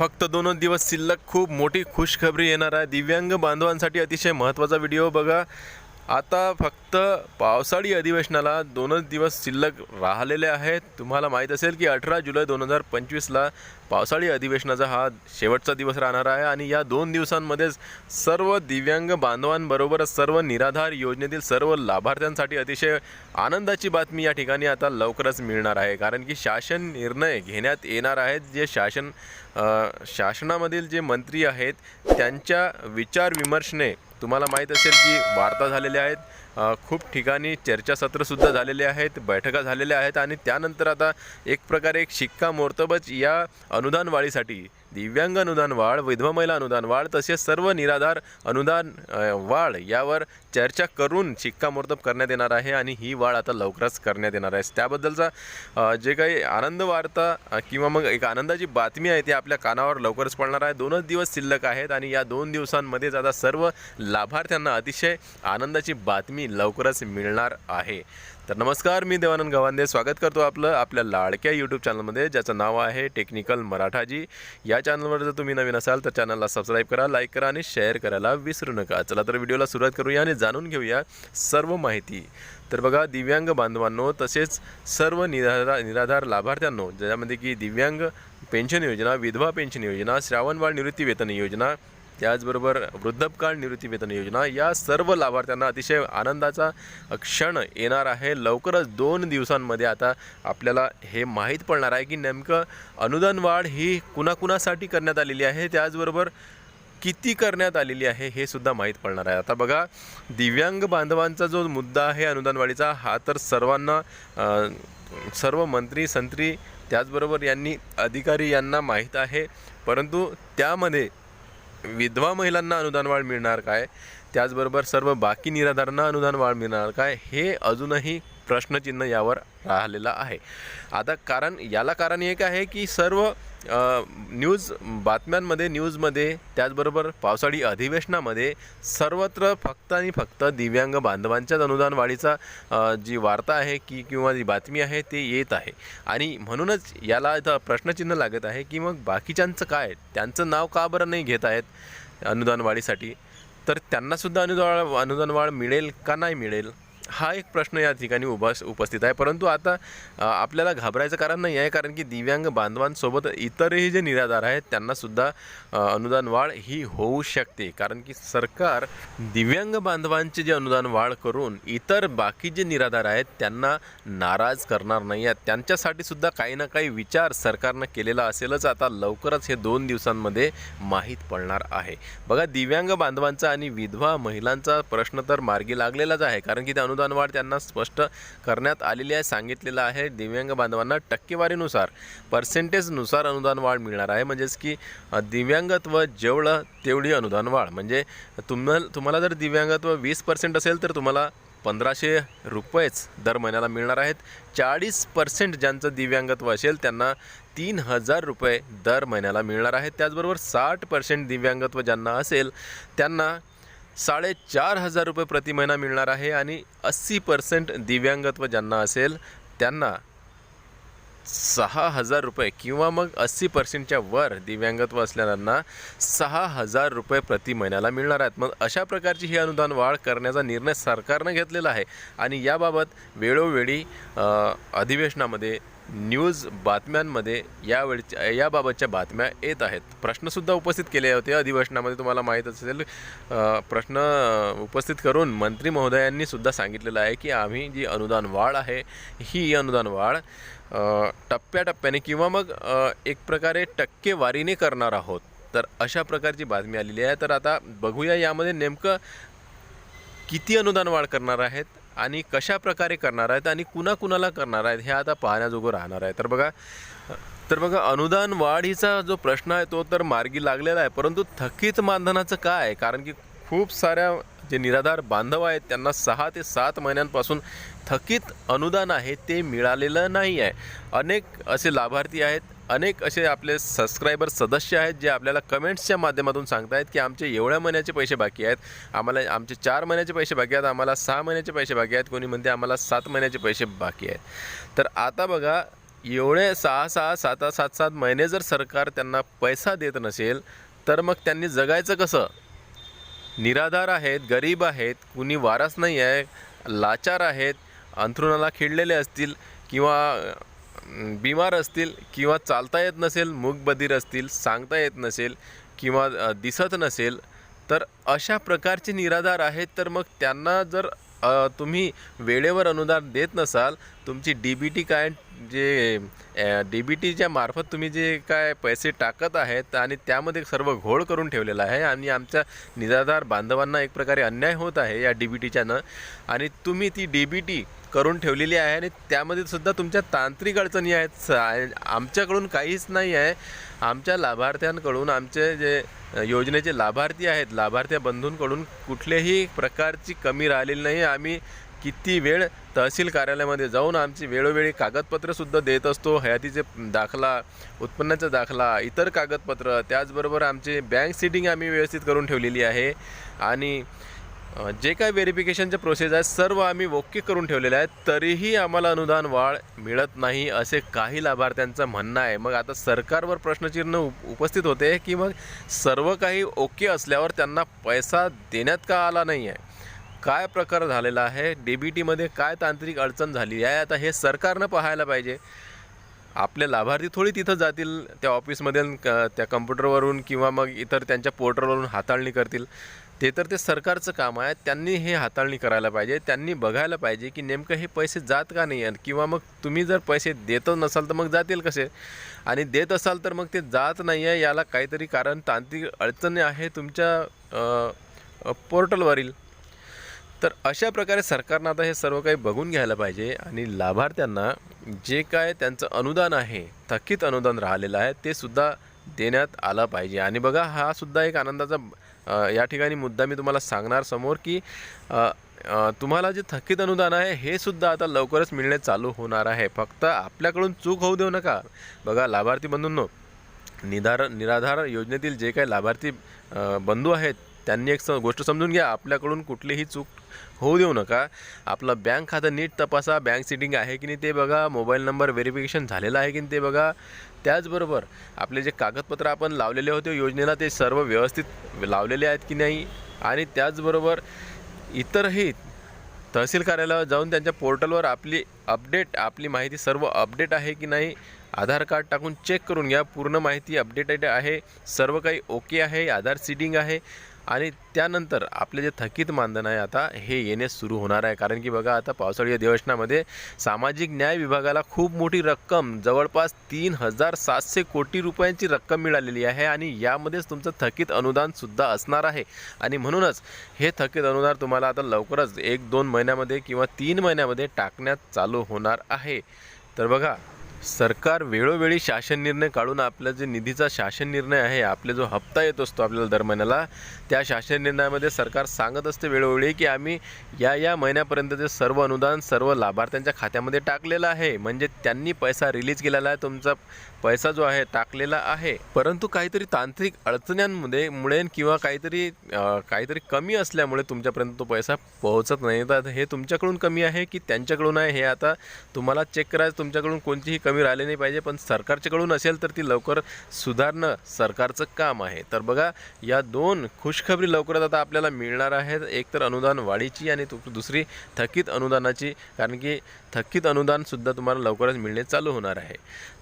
फक्त दोनच दिवस शिल्लक खूप मोठी खुशखबरी येणार आहे. दिव्यांग बांधवांसाठी अतिशय महत्त्वाचा व्हिडिओ बघा. आता फक्त पावसाळी अधिवेशनाला दोनच दिवस शिल्लक राहिलेले आहेत. तुम्हाला माहीत असेल की अठरा जुलै दोन हजार पंचवीसला पावसाळी अधिवेशनाचा हा शेवटचा दिवस राहणार आहे आणि या दोन दिवसांमध्येच सर्व दिव्यांग बांधवांबरोबरच सर्व निराधार योजनेतील सर्व लाभार्थ्यांसाठी अतिशय आनंदाची बातमी या ठिकाणी आता लवकरच मिळणार आहे. कारण की शासन निर्णय घेण्यात येणार आहेत. जे शासन शासनामधील जे मंत्री आहेत त्यांच्या विचारविमर्शने तुम्हाला माहीत असेल की वार्ता झालेल्या आहेत. खूप ठिकाणी चर्चासत्रसुद्धा झालेले आहेत बैठका झालेल्या आहेत आणि त्यानंतर आता एक प्रकारे एक शिक्कामोर्तबच या अनुदान वाढीसाठी दिव्यांग अनुदान वाढ विधवा महिला अनुदान वाढ तसेच सर्व निराधार अनुदान वाढ यावर चर्चा करून शिक्कामोर्तब करण्यात येणार आहे आणि ही वाढ आता लवकरच करण्यात येणार आहे. त्याबद्दलचा जे काही आनंद वार्ता किंवा मग एक आनंदाची बातमी आहे ती आपल्या कानावर लवकरच पडणार आहे. दोनच दिवस शिल्लक आहेत आणि या दोन दिवसांमध्येच आता सर्व लाभार्थ्यांना अतिशय आनंदाची बातमी लवकरच मिळणार आहे. तर नमस्कार मी देवानंद गवांदे स्वागत करतो आपलं आपल्या लाडक्या यूट्यूब चॅनलमध्ये ज्याचं नाव आहे टेक्निकल मराठाजी. या चॅनलवर जर तुम्ही नवीन असाल तर चॅनलला सबस्क्राईब करा लाईक करा आणि शेअर करायला विसरू नका. चला तर व्हिडिओला सुरुवात करूया आणि जाणून घेऊया सर्व माहिती. तर बघा दिव्यांग बांधवांनो तसेच सर्व निराधार निराधार लाभार्थ्यांनो ज्यामध्ये की दिव्यांग पेन्शन योजना विधवा पेन्शन योजना श्रावणबाळ निवृत्ती वेतन योजना त्याचबरोबर वृद्धपकाळ निवृत्ती वेतन योजना या सर्व लाभार्थ्यांना अतिशय आनंदाचा क्षण येणार आहे. लवकरच दोन दिवसांमध्ये आता आपल्याला हे माहीत पडणार आहे की नेमकं अनुदान वाढ ही कुणाकुणासाठी करण्यात आलेली आहे त्याचबरोबर किती करण्यात आलेली आहे हे सुद्धा माहीत पडणार आहे. आता बघा दिव्यांग बांधवांचा जो मुद्दा आहे अनुदानवाढीचा हा तर सर्वांना सर्व मंत्री संत्री त्याचबरोबर यांनी अधिकारी यांना माहीत आहे. परंतु त्यामध्ये विधवा महिलांना अनुदान वाढ मिळणार काय? त्याचबरोबर सर्व बाकी निराधारांना अनुदान वाढ मिळणार काय? हे अजूनही प्रश्नचिन्ह यावर राहिलेला आहे. आता कारण याला कारण एक आहे की सर्व न्यूज बातम्यांमध्ये न्यूजमध्ये त्याचबरोबर पावसाळी अधिवेशनामध्ये सर्वत्र फक्त आणि फक्त दिव्यांग बांधवांच्याच अनुदान वाढीचा जी वार्ता आहे की किंवा जी बातमी आहे ते येत आहे. आणि म्हणूनच याला इथं प्रश्नचिन्ह लागत आहे की मग बाकीच्यांचं काय? त्यांचं नाव का बरं नाही घेत आहेत अनुदान वाढीसाठी तर त्यांनासुद्धा अनुदान अनुदान वाढ मिळेल का नाही मिळेल? हा एक प्रश्न या ठिकाणी उभा उपस्थित आहे. परंतु आता आपल्याला घाबरायचं कारण नाही आहे कारण की दिव्यांग बांधवांसोबत इतरही जे निराधार आहेत त्यांनासुद्धा अनुदान वाढ ही होऊ शकते. कारण की सरकार दिव्यांग बांधवांचे जे अनुदान वाढ करून इतर बाकी जे निराधार आहेत त्यांना नाराज करणार नाही आहेत. त्यांच्यासाठी सुद्धा काही ना काही विचार सरकारनं केलेला असेलच. आता लवकरच हे दोन दिवसांमध्ये माहीत पडणार आहे. बघा दिव्यांग बांधवांचा आणि विधवा महिलांचा प्रश्न तर मार्गी लागलेलाच आहे कारण की ते अनुदान वाढ त्यांना स्पष्ट करण्यात आलेली आहे सांगितलेलं आहे. दिव्यांग बांधवांना टक्केवारीनुसार पर्सेंटेजनुसार अनुदान वाढ मिळणार आहे. म्हणजेच की दिव्यांगत्व जेवढं तेवढी अनुदान वाढ. म्हणजे तुम्हाला तुम्हाला जर दिव्यांगत्व वीस पर्सेंट असेल तर तुम्हाला पंधराशे रुपयेच दर महिन्याला मिळणार आहेत. चाळीस पर्सेंट ज्यांचं दिव्यांगत्व असेल त्यांना तीन हजार रुपये दर महिन्याला मिळणार आहेत. त्याचबरोबर साठ पर्सेंट दिव्यांगत्व ज्यांना असेल त्यांना साडेचार हजार रुपये प्रति महिना मिळणार आहे आणि अस्सी पर्सेंट दिव्यांगत्व ज्यांना असेल त्यांना सहा हजार रुपये किंवा मग अस्सी पर्सेंटच्या वर दिव्यांगत्व असलेल्यांना सहा हजार रुपये प्रति महिन्याला मिळणार आहेत. मग अशा प्रकारची ही अनुदान वाढ करण्याचा निर्णय सरकारनं घेतलेला आहे. आणि याबाबत वेळोवेळी अधिवेशनामध्ये न्यूज बातम्यांमध्ये यावेळच्या याबाबतच्या बातम्या येत आहेत. प्रश्नसुद्धा उपस्थित केले होते. अधिवेशनामध्ये तुम्हाला माहीत असेल प्रश्न उपस्थित करून मंत्री महोदयांनी सुद्धा सांगितलेलं आहे की आम्ही जी अनुदान वाढ आहे ही अनुदान वाढ टप्प्याटप्प्याने किंवा मग एक प्रकारे टक्केवारीने करणार आहोत. तर अशा प्रकारची बातमी आलेली आहे. तर आता बघूया यामध्ये नेमकं किती अनुदान वाढ करणार आहेत आणि कशा प्रकारे करणार आहेत आणि कुणाकुणाला करणार आहेत हे आता पाहण्याजोगं राहणार आहे. तर बघा तर बघा अनुदान वाढीचा जो प्रश्न आहे तो तर मार्गी लागलेला आहे परंतु थकीत मानधनाचं काय कारण की खूप साऱ्या जे निराधार बांधव आहेत त्यांना सहा ते सात महिन्यांपासून थकीत अनुदान आहे ते मिळालेलं नाही आहे. अनेक असे लाभार्थी आहेत अनेक असे आपले सबस्क्रायबर सदस्य आहेत जे आपल्याला कमेंट्सच्या माध्यमातून सांगतायत की आमचे एवढ्या महिन्याचे पैसे बाकी आहेत आम्हाला आमचे चार महिन्याचे पैसे बाकी आहेत आम्हाला सहा महिन्याचे पैसे बाकी आहेत कोणी म्हणते आम्हाला सात महिन्याचे पैसे बाकी आहेत. तर आता बघा एवढे सहा सहा सात सात सात महिने जर सरकार त्यांना पैसा देत नसेल तर मग त्यांनी जगायचं कसं? निराधार आहेत गरीब आहेत कुणी वारस नाही आहे लाचार आहेत अंथरुणाला खिळलेले असतील किंवा बिमार असतील किंवा चालता येत नसेल मूकबधीर असतील सांगता येत नसेल किंवा दिसत नसेल तर अशा प्रकारचे निराधार आहेत तर मग त्यांना जर तुम्ही वेळेवर अनुदान देत नसाल तुमची डी बी टी काय जे डी बी टीच्या मार्फत तुम्ही जे काय पैसे टाकत आहेत आणि त्यामध्ये सर्व घोळ करून ठेवलेला आहे आणि आमच्या निराधार बांधवांना एक प्रकारे अन्याय होत आहे या डी बी टीच्यानं आणि तुम्ही ती डी बी टी करून ठेवलेली आहे आणि त्यामध्ये सुद्धा तुमच्या तांत्रिक अडचणी आहेत. स- आमच्याकडून काहीच नाही आहे. आमच्या लाभार्थ्यांकडून आमचे जे योजनेचे लाभार्थी आहेत लाभार्थ्या बंधूंकडून कुठल्याही प्रकारची कमी राहिलेली नाही. आम्ही किती वेळ तहसील कार्यालयामध्ये जाऊन आमची वेळोवेळी कागदपत्रंसुद्धा देत असतो. हयातीचे दाखला उत्पन्नाचा दाखला इतर कागदपत्र त्याचबरोबर आमचे बँक सिटिंग आम्ही व्यवस्थित करून ठेवलेली आहे. आणि जे काय व्हेरिफिकेशनचे प्रोसेस आहे सर्व आम्ही ओके करून ठेवलेले आहेत. तरीही आम्हाला अनुदान वाढ मिळत नाही असे काही लाभार्थ्यांचं म्हणणं आहे. मग आता सरकारवर प्रश्नचिन्ह उप उपस्थित होते की मग सर्व काही ओके असल्यावर त्यांना पैसा देण्यात का आला नाही आहे काय प्रकार झालेला आहे? डी बी टीमध्ये काय तांत्रिक अडचण झाली आहे? आता हे सरकारनं पाहायला पाहिजे. आपले लाभार्थी थोडी तिथं जातील त्या ऑफिसमध्ये क- त्या कम्प्युटरवरून किंवा मग इतर त्यांच्या पोर्टलवरून हाताळणी करतील. ते तर ते सरकारचं काम आहे. त्यांनी हे हाताळणी करायला पाहिजे. त्यांनी बघायला पाहिजे की नेमकं हे पैसे जात का नाही आहेत? किंवा मग तुम्ही जर पैसे देतच नसाल तर मग जातील कसे? आणि देत असाल तर मग ते जात नाही आहे याला काहीतरी कारण तांत्रिक अडचणी आहे तुमच्या पोर्टलवरील. तर अशा प्रकारे सरकारनं आता हे सर्व काही बघून घ्यायला पाहिजे आणि लाभार्थ्यांना जे काय त्यांचं अनुदान आहे थकीत अनुदान राहिलेलं आहे ते सुद्धा देण्यात आलं पाहिजे. आणि बघा हा सुद्धा एक आनंदाचा या ठिकाणी मुद्दा मी तुम्हाला सांगणार समोर की तुम्हाला जे थकीत अनुदान आहे हे सुद्धा आता लवकरच मिळणे चालू होणार आहे. फक्त आपल्याकडून चूक होऊ देऊ नका. बघा लाभार्थी बंधूंनो निधार निराधार योजनेतील जे काही लाभार्थी बंधू आहेत त्यांनी एक स गोष्ट समजून घ्या आपल्याकडून कुठलीही चूक होऊ देऊ नका. आपलं बँक खातं नीट तपासा बँक सिटिंग आहे की नाही ते बघा मोबाईल नंबर व्हेरिफिकेशन झालेलं आहे की नाही ते बघा. त्याचबरोबर आपले जे कागदपत्र आपण लावलेले होते योजनेला ते सर्व व्यवस्थित लावलेले आहेत की नाही? आणि त्याचबरोबर इतरही तहसील कार्यालयावर जाऊन त्यांच्या पोर्टलवर आपली अपडेट आपली माहिती सर्व अपडेट आहे की नाही आधार कार्ड टाकून चेक करून घ्या. पूर्ण माहिती अपडेटेड आहे सर्व काही ओके आहे आधार सीडिंग आहे. आणि त्यानंतर आपले जे थकीत मानधन आहे आता हे येणे सुरू होणार आहे. कारण की बघा आता पावसाळी अधिवेशनामध्ये सामाजिक न्याय विभागाला खूप मोठी रक्कम जवळपास तीन हजार सातशे कोटी रुपयांची रक्कम मिळालेली आहे आणि यामध्येच तुमचं थकीत अनुदानसुद्धा असणार आहे. आणि म्हणूनच हे थकीत अनुदान तुम्हाला आता लवकरच एक दोन महिन्यामध्ये किंवा तीन महिन्यामध्ये टाकण्यात चालू होणार आहे. तर बघा सरकार वेळोवेळी शासन निर्णय काढून आपला जे निधीचा शासन निर्णय आहे आपले जो हप्ता येत असतो आपल्याला दर महिन्याला त्या शासन निर्णयामध्ये सरकार सांगत असते वेळोवेळी की आम्ही या या महिन्यापर्यंतचे सर्व अनुदान सर्व लाभार्थ्यांच्या खात्यामध्ये टाकलेलं आहे. म्हणजे त्यांनी पैसा रिलीज केलेला आहे तुमचा पैसा जो आहे टाकलेला आहे. परंतु काहीतरी तांत्रिक अडचण्यांमध्ये मुळे किंवा काहीतरी काहीतरी कमी असल्यामुळे तुमच्यापर्यंत तो पैसा पोहोचत नाही. तर हे तुमच्याकडून कमी आहे की त्यांच्याकडून आहे? हे आता तुम्हाला चेक करायचं तुमच्याकडून कोणतीही कमी राहिली नाही पाहिजे. पण सरकारच्याकडून असेल तर ती लवकर सुधारणं सरकारचं काम आहे. तर बघा या दोन खुशखबरी लवकरच आता आपल्याला मिळणार आहेत. एक तर अनुदान वाढीची आणि तु- दुसरी थकीत अनुदानाची. कारण की थकीत अनुदानसुद्धा तुम्हाला लवकरच मिळणे चालू होणार आहे.